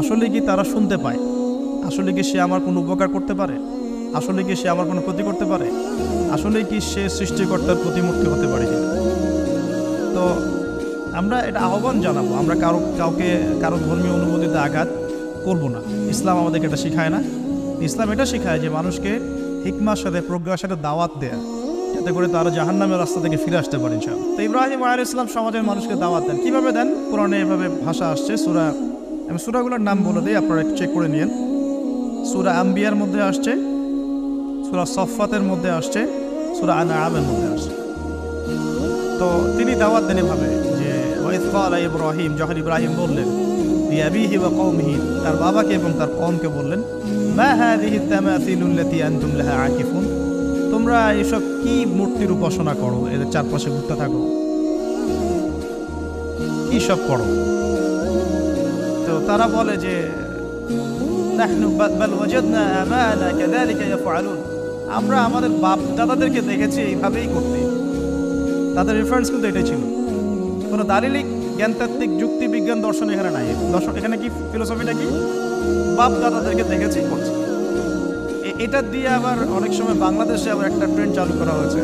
আসলে কি তারা শুনতে পায়? আসলে কি সে আমার কোনো উপকার করতে পারে? আসলে কি সে আমার কোনো ক্ষতি করতে পারে? আসলে কি সে সৃষ্টিকর্তার প্রতিমূর্তি হতে পারে তো আমরা এটা আহ্বান জানাব। আমরা কারও কাউকে কারও ধর্মীয় অনুভূতিতে আঘাত করব না। ইসলাম আমাদেরকে এটা শেখায় না। ইসলাম এটা শেখায় যে মানুষকে হিকমার সাথে, প্রজ্ঞার সাথে দাওয়াত দেয়া। যাতে করে তারা জাহান্নামের রাস্তা থেকে ফিরে আসতে পারেন ইনশাআল্লাহ। তো ইব্রাহিম আয়াল ইসলাম সমাজের মানুষকে দাওয়াত দেন। কীভাবে দেন? কোরআনে এভাবে ভাষা আসছে। সুরা আমি সুরাগুলোর নাম বলে দিই, আপনারা একটু চেক করে নিন সুরা আম্বিয়ার মধ্যে আসছে, সুরা সফাতের মধ্যে আসছে, সুরা আনা আমের মধ্যে আসছে। তো তিনি দাওয়াত দেন এভাবে যে ক্বালা ইব্রাহিম, যখন ইব্রাহিম বললেন তার বাবাকে এবং তার কওমকে বললেন তোমরা এসব কি মূর্তির উপাসনা করো? এদের চারপাশে ঘুরতে থাকো। কি সব করো? তো তারা বলে যে আমরা আমাদের বাপ দাদাদেরকে দেখেছি এইভাবেই করতে। তাদের রেফারেন্স কিন্তু এটাই ছিল। কোনো দালিলিক, জ্ঞানতাত্ত্বিক যুক্তি বিজ্ঞান দর্শন এখানে নাই। দর্শন, এখানে কি ফিলোসফিটা কি? বাপ দাদাদেরকে দেখেছি, করছে। এটা দিয়ে আবার অনেক সময় বাংলাদেশে আবার একটা ট্রেন্ড চালু করা হয়েছে।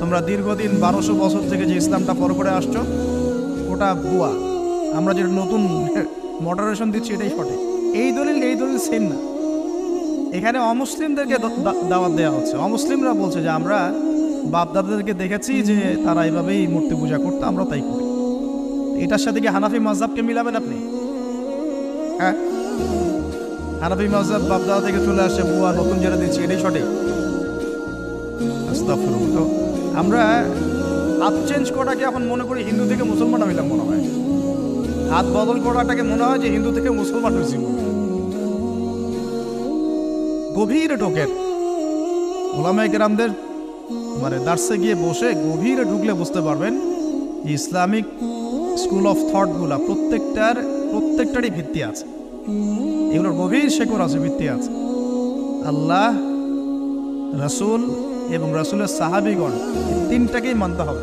তোমরা দীর্ঘদিন বারোশো বছর থেকে যে ইসলামটা ফলো করে আসছো, ওটা ভুয়া। আমরা যেটা নতুন মডারেশন দিচ্ছি, এটাই সঠিক। এই দলিল এই দলিল সেম না। এখানে অমুসলিমদেরকে দাওয়াত দেওয়া হচ্ছে। অমুসলিমরা বলছে যে, আমরা বাপ দাদাদেরকে দেখেছি যে তারা এইভাবেই মূর্তি পূজা করতো, আমরা তাই করি। এটার সাথে কি হানাফি মাজহাবকে মিলাবেন আপনি? হ্যাঁ? হানাফি মাজহাব বাপদাদা থেকে চলে আসে, বুয়া, নতুন যেটা দিচ্ছি, এটাই সঠিক। আমরা হাত চেঞ্জ করাটাকে এখন মনে করি হিন্দু থেকে মুসলমান হইলাম মনে হয়। হাত বদল করাটাকে মনে হয় যে হিন্দু থেকে মুসলমান হয়েছি। গভীরে ঢোকেন ওলামাই গ্রামদের মানে দার্সে গিয়ে বসে গভীরে ঢুকলে বুঝতে পারবেন, ইসলামিক স্কুল অফ থটগুলা প্রত্যেকটার, প্রত্যেকটারই ভিত্তি আছে। এগুলোর গভীর শেকড় আছে, ভিত্তি আছে। আল্লাহ, রাসূল এবং রাসূলের সাহাবিগণ তিনটাকেই মানতে হবে।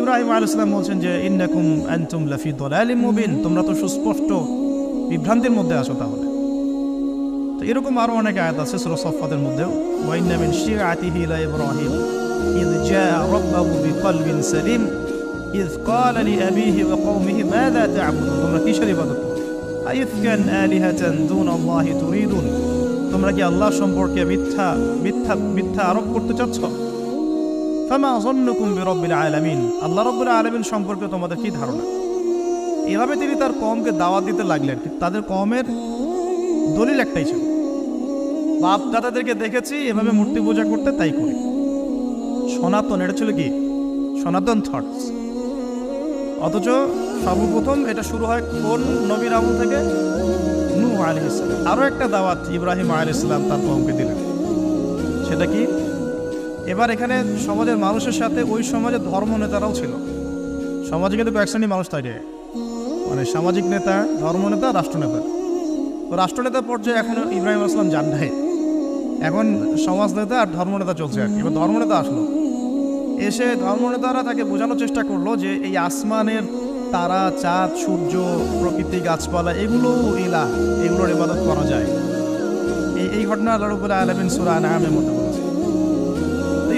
ইব্রাহিম আলাইহিস সালাম বলছেন যে ইন্নাকুম আনতুম লাফি দালালিম মুবিন তোমরা তো সুস্পষ্ট বিভ্রান্তির মধ্যে আছো তাহলে তো এরকম আরো অনেক আয়াত আছে সূরা সফফাতের মধ্যেও ওয়াইন্না মিন শিআতিহি লা ইব্রাহিম إذ جاء ربه بقلب سليم إذ قال لأبيه وقومه ماذا تعبدون তোমরা কিসের ইবাদত করো আইফকান আলিহাতান দুন আল্লাহি তুরিদুন তোমরা কি আল্লাহ সম্পর্কে মিথ্যা মিথ্যা মিথ্যা আরোপ করতে চাচ্ছ ফামা যন্নুকুম বিরব্বিল আলামিন। আল্লাহ রব্বুল আলামিন সম্পর্কে তোমাদের কি ধারণা? এভাবে তিনি তার কমকে দাওয়াত দিতে লাগলেন তাদের কমের দলিল একটাই ছিল। বাপ দাদাদেরকে দেখেছি, এভাবে মূর্তি পূজা করতে তাই করি। সনাতন, এটা ছিল কি? সনাতন থটস অথচ সর্বপ্রথম এটা শুরু হয় কোন নবীর আমল থেকে? নূহ আলাইহিস সালাম। আরও একটা দাওয়াত ইব্রাহিম আলাইহিস সালাম তার কমকে দিলেন। সেটা কি? এবার এখানে সমাজের মানুষের সাথে ওই সমাজের ধর্ম নেতারাও ছিল। সমাজে কিন্তু কয়েক শ্রেণির মানুষ থাকে। মানে সামাজিক নেতা, ধর্ম নেতা রাষ্ট্রনেতা তো রাষ্ট্রনেতা পর্যায়ে এখন ইব্রাহিম আসলাম যান নাই। এখন সমাজ নেতা আর ধর্মনেতা চলছে আর কি। এবার ধর্মনেতা আসলো। এসে ধর্মনেতারা তাকে বোঝানোর চেষ্টা করল যে এই আসমানের তারা, চাঁদ, সূর্য, প্রকৃতি, গাছপালা, এগুলো ইলা এগুলোর ইবাদত করা যায়। এই এই ঘটনা আল্লাহ রবুল আলমিন সুরা নামের মধ্যে বলেছে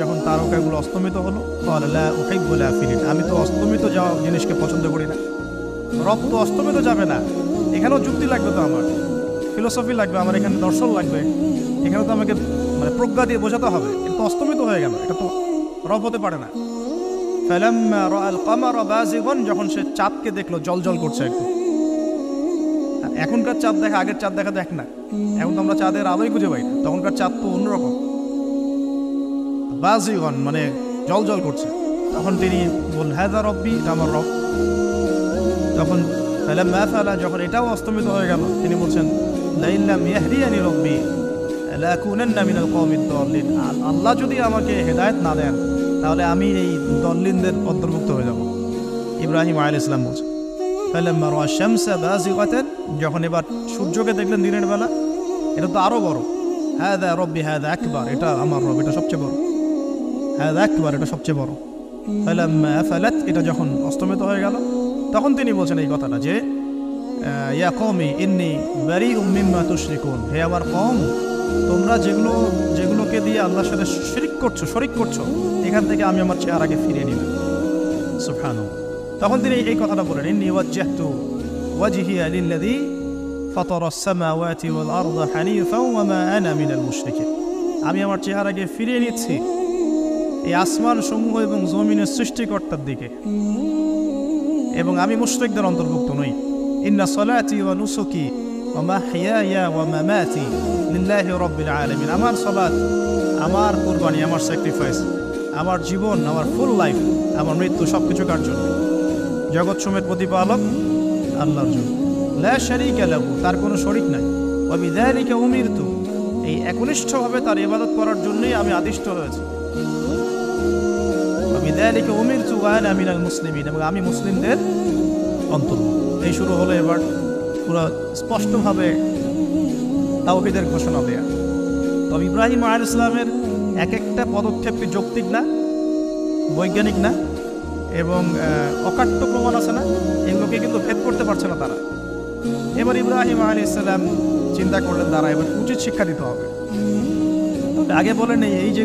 যখন তারকাগুলো অস্তমিত হলো আমি তো অস্তমিত যাওয়া জিনিসকে পছন্দ করি না। রব তো অস্তমিত যাবে না। এখানেও যুক্তি লাগবে তো আমার। ফিলোসফি লাগবে, আমার এখানে দর্শন লাগবে। এখানে তো আমাকে মানে প্রজ্ঞা দিয়ে বোঝাতে হবে। এটা তো অস্তমিত হয়ে গেল, এটা তো রব হতে পারে না। যখন সে চাঁদকে দেখল জল জল করছে একটু। এখনকার চাঁদ দেখা, আগের চাঁদ দেখা দেখ না। এখন তো আমরা চাঁদের আলোই খুঁজে পাই তখনকার চাঁদ তো অন্যরকম। বাজিগন মানে জল জল করছে। তখন তিনি বললেন হ্যাঁ রব্বি, এটা আমার রব। তখন ফালাম্মা ফালা, যখন এটাও অস্তমিত হয়ে গেল, তিনি বলছেন লাইল্লাম ইয়াহদিয়ানি রব্বি আল্লাহ যদি আমাকে হেদায়েত না দেন, তাহলে আমি এই দল্লিনদের অন্তর্ভুক্ত হয়ে যাব। ইব্রাহিম আলাইহিস ইসলাম বলছে ফালাম্মা রাআ শামসা যখন এবার সূর্যকে দেখলেন দিনের বেলা, এটা তো আরও বড় হ্যাঁ দা রব্বি হ্যাঁ দা আকবার, এটা আমার রব, এটা সবচেয়ে বড়। হ্যাঁ দা আকবার এটা সবচেয়ে বড় ফালাম্মা আফালাত এটা যখন অস্তমিত হয়ে গেল তখন তিনি বলছেন এই কথাটা যে আহ, ইয়া কওমি ইন্নি বারিউম মিম্মা তুশরিকুন হে আমার কম তোমরা যেগুলো যেগুলোকে দিয়ে আল্লাহর সাথে শিরিক করছো শরিক করছো এখান থেকে আমি আমার চেহারাকে ফিরিয়ে নিলাম সুবহানাহু তখন তিনি এই কথাটা বলেন ইন্নি ওয়াজ্জাহতু ওয়াজহিয়া লিল্লাযী فطر السماوات والأرض حنيفا وما أنا من المشركين আমি আমার চেহারাকে ফিরিয়ে নিচ্ছি এই আসমান সমূহ এবং জমিনের সৃষ্টিকর্তার দিকে। এবং আমি মুশরিকদের অন্তর্ভুক্ত নই। ইন্না সলাতি ওয়া নুসুকি আমার সালাত আমার কুরবানি, আমার স্যাক্রিফাইস আমার জীবন, আমার ফুল লাইফ আমার মৃত্যু সব কিছু কার জন্য? জগৎ সমেত প্রতিপালক আল্লাহর জন্য। লা শারীকা তার কোনো শরিক নাই। ওয়া বিযালিকা উমিরতু, এই একনিষ্ঠভাবে তার ইবাদত করার জন্যই আমি আদিষ্ট হয়েছি বিদায়ালিকে উমির চুগায়না মিনাল মুসলিমিন এবং আমি মুসলিমদের অন্তর্ভুক্ত। এই শুরু হলো এবার পুরো স্পষ্টভাবে তাওহিদের ঘোষণা দেয়া। তবে ইব্রাহিম আল ইসলামের এক একটা পদক্ষেপ যৌক্তিক না? বৈজ্ঞানিক না? এবং অকাট্য প্রমাণ আছে না? এগুলোকে কিন্তু ভেদ করতে পারছে না তারা। এবার ইব্রাহিম আলী চিন্তা করলেন তারা এবার উচিত শিক্ষা দিতে হবে। তবে আগে বলেন এই যে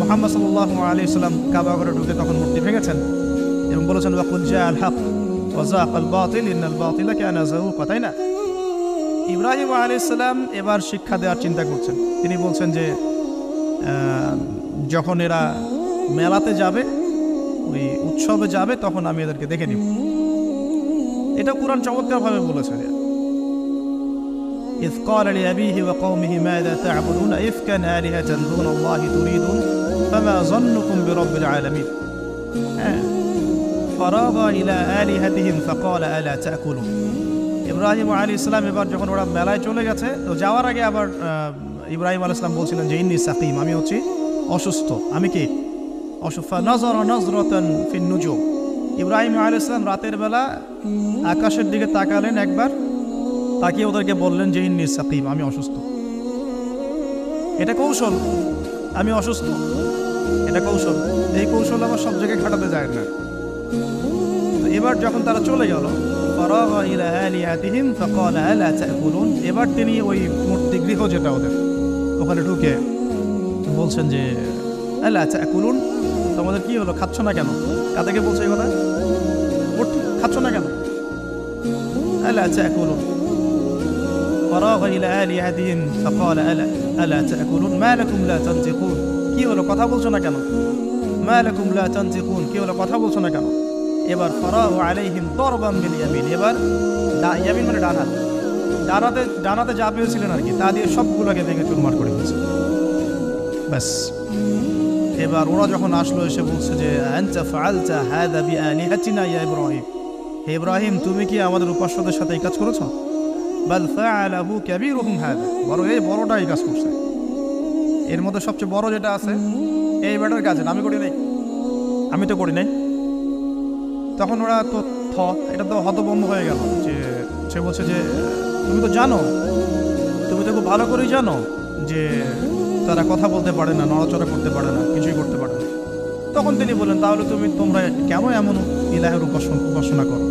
মোহাম্মদ সাল্লাহ আলী ইসলাম কাবা ঘরে ঢুকে তখন মূর্তি ভেঙেছেন এবং বলেছেন ওয়াকুল জা আল হক ওয়াজাক আল বাতিল ইন্নাল বাতিলা কানা যাহুকা তাই না ইব্রাহিম আলী ইসলাম এবার শিক্ষা দেওয়ার চিন্তা করছেন তিনি বলছেন যে আহ, যখন এরা মেলাতে যাবে ওই উৎসবে যাবে তখন আমি এদেরকে দেখে নিব এটা কোরআন চমৎকারভাবে বলেছেন إذ قال لأبيه وقومه ماذا تعبدون إفكا آلهة دون الله تريدون فما ظنكم برب العالمين হ্যাঁ فراغ إلى آلهتهم فقال ألا تأكلون ইব্রাহিম আলী ইসলাম এবার যখন ওরা মেলায় চলে গেছে তো যাওয়ার আগে আবার আহ, ইব্রাহিম আলী ইসলাম বলছিলেন যে ইন্নি সাকিম আমি হচ্ছি অসুস্থ আমি কি অসুস্থ নজর নজরতন ফিন নুজুম ইব্রাহিম আলী ইসলাম রাতের বেলা আকাশের দিকে তাকালেন একবার তাকিয়ে ওদেরকে বললেন যে ইন্নি সাকিম আমি অসুস্থ এটা কৌশল আমি অসুস্থ। এটা কৌশল। এই কৌশল আমার সব জায়গায় খাটাতে যায় না। এবার যখন তারা চলে গেল এবার তিনি ওই মূর্তি গৃহ যেটা ওদের, ওখানে ঢুকে বলছেন যে আচ্ছা কুলুন তোমাদের কি হলো? খাচ্ছ না কেন? কাদেরকে বলছে এই কথা খাচ্ছ না কেন? আল্লাহ আচ্ছা কুলুন فراغ إلى آلهتهم فقال ألا ألا تأكلون ما لكم لا تنطقون কি হলো কথা বলছো না কেন ما لكم لا تنطقون কি হলো কথা বলছো না কেন এবার ফরাহ আলাইহিম দরবাম বিল ইয়ামিন এবার ডা- ইয়ামিন মানে ডান হাত ডানাতে ডানাতে যা পেয়েছিলেন আর কি তা দিয়ে সবগুলোকে ভেঙে চুরমার করে দিয়েছে ব্যাস এবার ওরা যখন আসলো এসে বলছে যে আনতা ফাআলতা হাদা বিআলিহাতিনা ইয়া ইব্রাহিম হে ইব্রাহিম তুমি কি আমাদের উপাস্যদের সাথে এই কাজ করেছো বাল ফাআলাহু কাবীরুহুম হাদা বড়, এই বড়টা এই কাজ করছে। এর মধ্যে সবচেয়ে বড় যেটা আছে, এই ব্যাটার কাজ আমি করি নাই। আমি তো করি নাই। তখন ওরা তো থ, এটা তো হতবম্ব হয়ে গেল যে, সে বলছে যে, তুমি তো জানো, তুমি তো খুব ভালো করেই জানো যে, তারা কথা বলতে পারে না, নড়াচড়া করতে পারে না, কিছুই করতে পারে না। তখন তিনি বললেন, তাহলে তুমি তোমরা কেন এমন ইলাহের উপাসনা করো?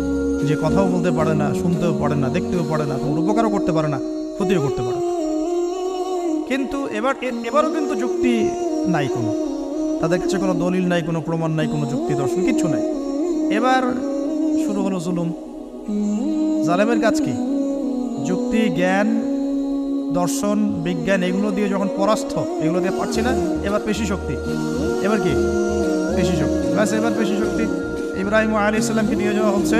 যে কথাও বলতে পারে না, শুনতেও পারে না, দেখতেও পারে না তোমার উপকারও করতে পারে না, ক্ষতিও করতে পারে কিন্তু এবার এবারও কিন্তু যুক্তি নাই কোনো। তাদের কাছে কোনো দলিল নাই, কোনো প্রমাণ নাই, কোনো যুক্তি দর্শন, কিচ্ছু নাই। এবার শুরু হলো জুলুম। জালেমের কাজ কি? যুক্তি, জ্ঞান, দর্শন, বিজ্ঞান, এগুলো দিয়ে যখন পরাস্ত, এগুলো দিয়ে পারছি না, এবার পেশি শক্তি। এবার কি? পেশি শক্তি। ব্যাস, এবার পেশি শক্তি। ইব্রাহিম আলী ইসলামকে নিয়ে যাওয়া হচ্ছে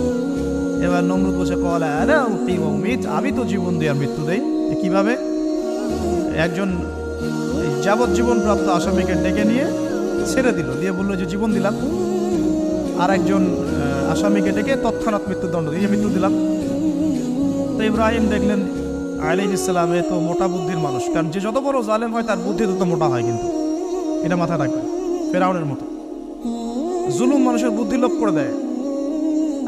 এবার নমরুদ বসে কলা ওয়া আমি তো জীবন দিই আর মৃত্যু দেই। কীভাবে? একজন যাবজ্জীবন প্রাপ্ত আসামিকে ডেকে নিয়ে ছেড়ে দিল। দিয়ে বলল যে জীবন দিলাম। আর একজন আসামিকে ডেকে তৎক্ষণাৎ মৃত্যুদণ্ড দিয়ে মৃত্যু দিলাম। তো ইব্রাহিম দেখলেন আলী ইসলাম তো মোটা বুদ্ধির মানুষ। কারণ যে যত বড় জালেম হয়, তার বুদ্ধি তত মোটা হয় কিন্তু। এটা মাথায় রাখবেন, ফেরাউনের মতো। জুলুম মানুষের বুদ্ধি লোপ করে দেয়।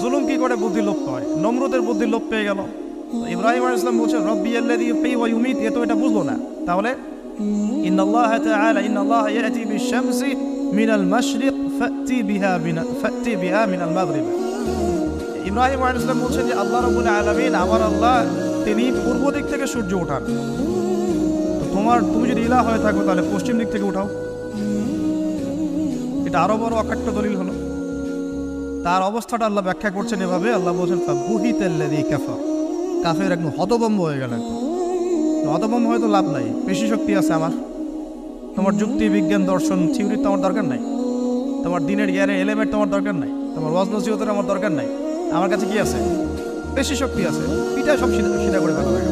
জুলুম কি করে? বুদ্ধি লোপ হয় নমরুদের বুদ্ধি লোপ পেয়ে গেল। ইব্রাহিম আলাইহিস সালাম বলছেন রব্বি আল্লাযী ইউহয়ী ওয়া ইউমীত। এ তো এটা বুঝলো না। তাহলে ইন ইন্নাল্লাহ তাআলা, ইন্নাল্লাহ ইয়াতি বিশ-শামসি মিনাল মাশরিক, ফাতি বিহা মিনা, ফাতি বিহা মিনাল মাগরিব। ইব্রাহিম আলাইহিস সালাম বলছেন যে, আল্লাহ রাব্বুল আলামিন আমার আল্লাহ, তিনি পূর্ব দিক থেকে সূর্য ওঠান। তো তোমার, তুমি যদি ইলা হয়ে থাকো, তাহলে পশ্চিম দিক থেকে উঠাও। এটা আরও বড় অকাট্য দলিল হলো। তার অবস্থাটা আল্লাহ ব্যাখ্যা করছেন এভাবে, আল্লাহ বলছেন কাফা কাফের। একদম হতবম্ব হয়ে গেল একদম হতবম্ব হয়তো লাভ নাই, বেশি শক্তি আছে আমার। তোমার যুক্তি, বিজ্ঞান, দর্শন, থিওরি তোমার দরকার নাই। তোমার দিনের জ্ঞানের এলিমেন্ট তোমার দরকার নাই। তোমার ওয়াজ আমার দরকার নাই। আমার কাছে কি আছে? বেশি শক্তি আছে। পিঠা সব সিধা সিধা করে ফেলা লাগে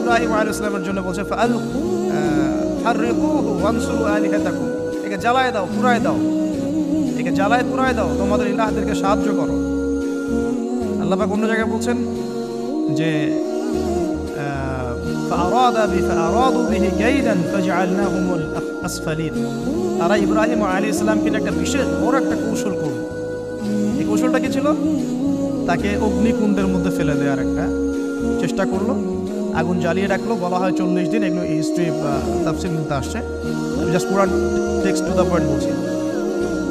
ইব্রাহিম আল ইসলামের জন্য বলছে আলু ওয়ানসুরু আলিহাতাকুম। একে জ্বালায় দাও পুরায় দাও। একে জ্বালায় পুরায় দাও, তোমাদের ইলাহাদেরকে সাহায্য করো। আল্লাপাক অন্য জায়গায় বলছেন যে তারা ইব্রাহিম আলী ইসলামকে একটা বিশেষ বড় একটা কৌশল করল। এই কৌশলটা কি ছিল? তাকে অগ্নিকুণ্ডের মধ্যে ফেলে দেওয়ার একটা চেষ্টা করল। আগুন জ্বালিয়ে রাখল, বলা হয় চল্লিশ দিন। এগুলো হিস্ট্রি তাফসিল মধ্যে আসছে। জাস্ট পুরান টেক্সট টু দ্য পয়েন্ট বলছি।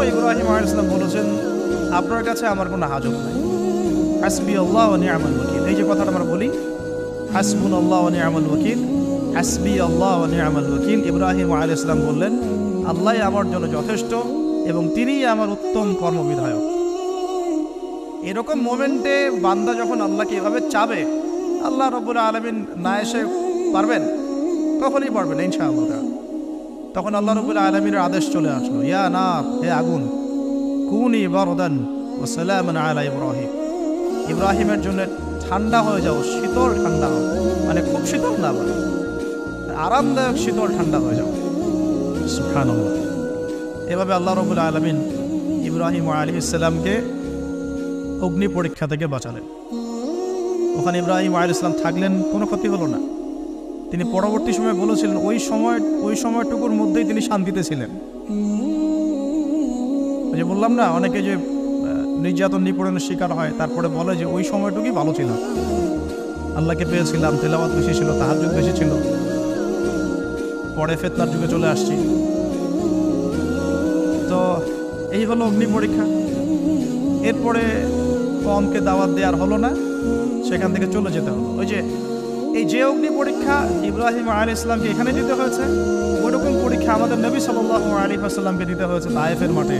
ওই ইব্রাহিম আলী ইসলাম বলেছেন, আপনার কাছে আমার কোনো হাজত নাই। হাসবি আল্লাহ ও নিয়ামল ওকিল এই যে কথাটা আমরা বলি হাসবুন আল্লাহ ও নিয়ামল ওকিল হাসবি আল্লাহ ও নিয়ামল ওকিল ইব্রাহিম আলী ইসলাম বললেন, আল্লাহ আমার জন্য যথেষ্ট এবং তিনিই আমার উত্তম কর্মবিধায়ক। এরকম মোমেন্টে বান্দা যখন আল্লাহকে এভাবে চাবে, আল্লাহ রব্বুল আলমিন না এসে পারবেন? কখনই পারবেন ইনশাআল্লাহ। তখন আল্লাহ রব্বুল আলমিনের আদেশ চলে আসলো, ইয়া না হে আগুন, কুনি বারদান ও সালামান আলা ইব্রাহিম। ইব্রাহিমের জন্য ঠান্ডা হয়ে যাও, শীতল ঠান্ডা হোক মানে খুব শীতল না আবার আরামদায়ক শীতল ঠান্ডা হয়ে যাও। এভাবে আল্লাহ রবুল আলমিন ইব্রাহিম আলী ইসলামকে অগ্নি পরীক্ষা থেকে বাঁচালেন। ওখানে ইব্রাহিম আলী ইসলাম থাকলেন, কোনো ক্ষতি হলো না। তিনি পরবর্তী সময় বলেছিলেন, ওই সময়, ওই সময়টুকুর মধ্যেই তিনি শান্তিতে ছিলেন। যে বললাম না, অনেকে যে নির্যাতন নিপীড়নের শিকার হয়, তারপরে বলে যে, ওই সময়টুকুই ভালো ছিল। আল্লাহকে পেয়েছিলাম, তেলাওয়াত বেশি ছিল তাহাজুদ বেশি ছিল। পরে ফেতনার যুগে চলে আসছি। তো এই হলো অগ্নি পরীক্ষা। এরপরে কমকে দাওয়াত দেওয়ার হলো না, সেখান থেকে চলে যেতে হলো। ওই যে এই যে অগ্নি পরীক্ষা ইব্রাহিম আলী ইসলামকে এখানে দিতে হয়েছে ওইরকম পরীক্ষা আমাদের নবী সাল্লাহ আলী আসাল্লামকে দিতে হয়েছে তায়েফের মাঠে,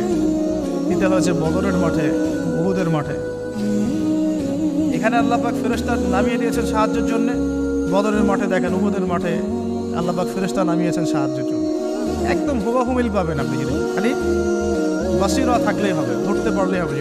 দিতে হয়েছে বদরের মাঠে, উহুদের মাঠে। এখানে আল্লাপাক ফেরস্তা নামিয়ে দিয়েছেন সাহায্যের জন্য। বদরের মাঠে দেখেন, উহুদের মাঠে আল্লাপাক ফেরস্তা নামিয়েছেন সাহায্যের জন্য। একদম হুবাহুমিল পাবেন আপনি জিনিস খালি বাসিরা থাকলেই হবে, ধরতে পারলেই হবে